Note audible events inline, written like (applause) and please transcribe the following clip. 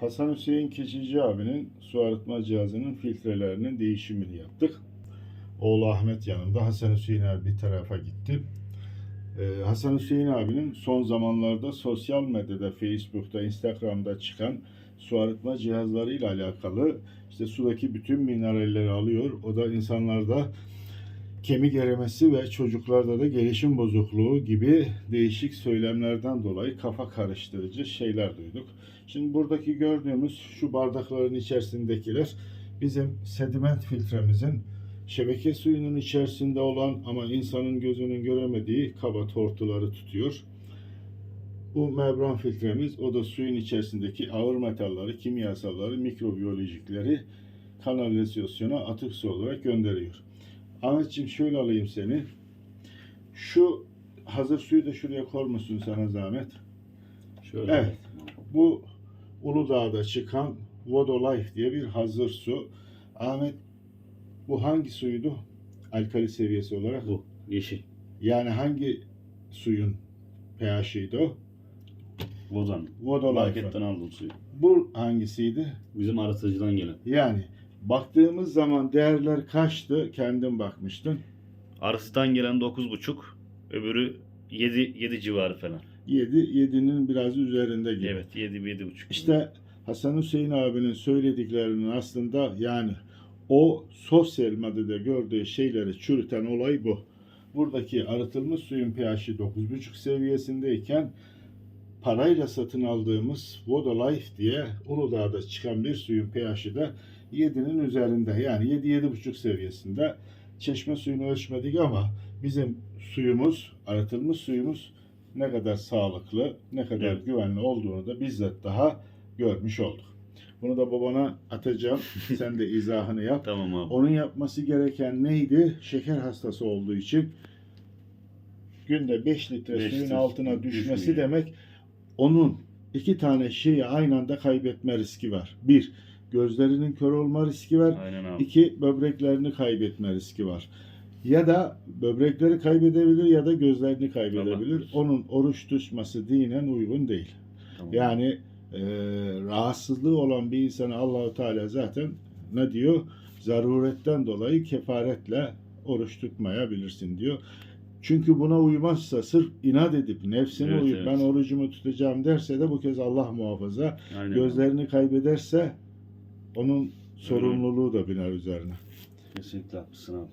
Hasan Hüseyin Keçici abinin su arıtma cihazının filtrelerinin değişimini yaptık. Oğlu Ahmet yanımda. Hasan Hüseyin abi bir tarafa gitti. Ee, Hasan Hüseyin abinin son zamanlarda sosyal medyada, Facebook'ta, Instagram'da çıkan su arıtma cihazlarıyla alakalı işte sudaki bütün mineralleri alıyor. O da insanlarda kemik erimesi ve çocuklarda da gelişim bozukluğu gibi değişik söylemlerden dolayı kafa karıştırıcı şeyler duyduk. Şimdi buradaki gördüğümüz şu bardakların içerisindekiler bizim sediment filtremizin şebeke suyunun içerisinde olan ama insanın gözünün göremediği kaba tortuları tutuyor. Bu membran filtremiz o da suyun içerisindeki ağır metalleri, kimyasalları, mikrobiyolojikleri kanalizasyona atık su olarak gönderiyor. Ahmetciğim şöyle alayım seni. Şu hazır suyu da şuraya koymuşsun sana zahmet. Şöyle. Evet. Bu Uludağ'da çıkan Vodolife diye bir hazır su. Ahmet bu hangi suydu? Alkali seviyesi olarak. Bu yeşil. Yani hangi suyun pH'iydi o? Vozan. Vodolife. Marketten aldım suyu. Bu hangisiydi? Bizim arıtıcıdan gelen. Yani baktığımız zaman değerler kaçtı? Kendin bakmıştın. Arısıdan gelen 9,5. Öbürü 7 7 civarı falan. 7, 7'nin biraz üzerinde gibi. Evet 7 7,5. İşte Hasan Hüseyin abinin söylediklerinin aslında yani o sosyal medyada gördüğü şeyleri çürüten olay bu. Buradaki arıtılmış suyun pH'i 9,5 seviyesindeyken parayla satın aldığımız Vodalife diye Uludağ'da çıkan bir suyun pH'i de 7'nin üzerinde yani 7-7,5 seviyesinde. Çeşme suyunu ölçmedik ama bizim suyumuz, arıtılmış suyumuz ne kadar sağlıklı, ne kadar Evet. güvenli olduğunu da bizzat daha görmüş olduk. Bunu da babana atacağım. (laughs) Sen de izahını yap. Tamam abi. Onun yapması gereken neydi? Şeker hastası olduğu için günde 5 litre Beş suyun litre altına düşmesi düşmüyor. demek onun iki tane şeyi aynı anda kaybetme riski var. Bir, gözlerinin kör olma riski var. Aynen abi. İki, böbreklerini kaybetme riski var. Ya da böbrekleri kaybedebilir ya da gözlerini kaybedebilir. Allah Onun oruç tutması dinen uygun değil. Tamam. Yani e, rahatsızlığı olan bir insana Allahu Teala zaten ne diyor? Zaruretten dolayı kefaretle oruç tutmayabilirsin diyor. Çünkü buna uymazsa sırf inat edip nefsine Evet, uyup evet. ben orucumu tutacağım derse de bu kez Allah muhafaza Aynen gözlerini kaybederse onun sorumluluğu da biner üzerine. Kesinlikle haklısın abi.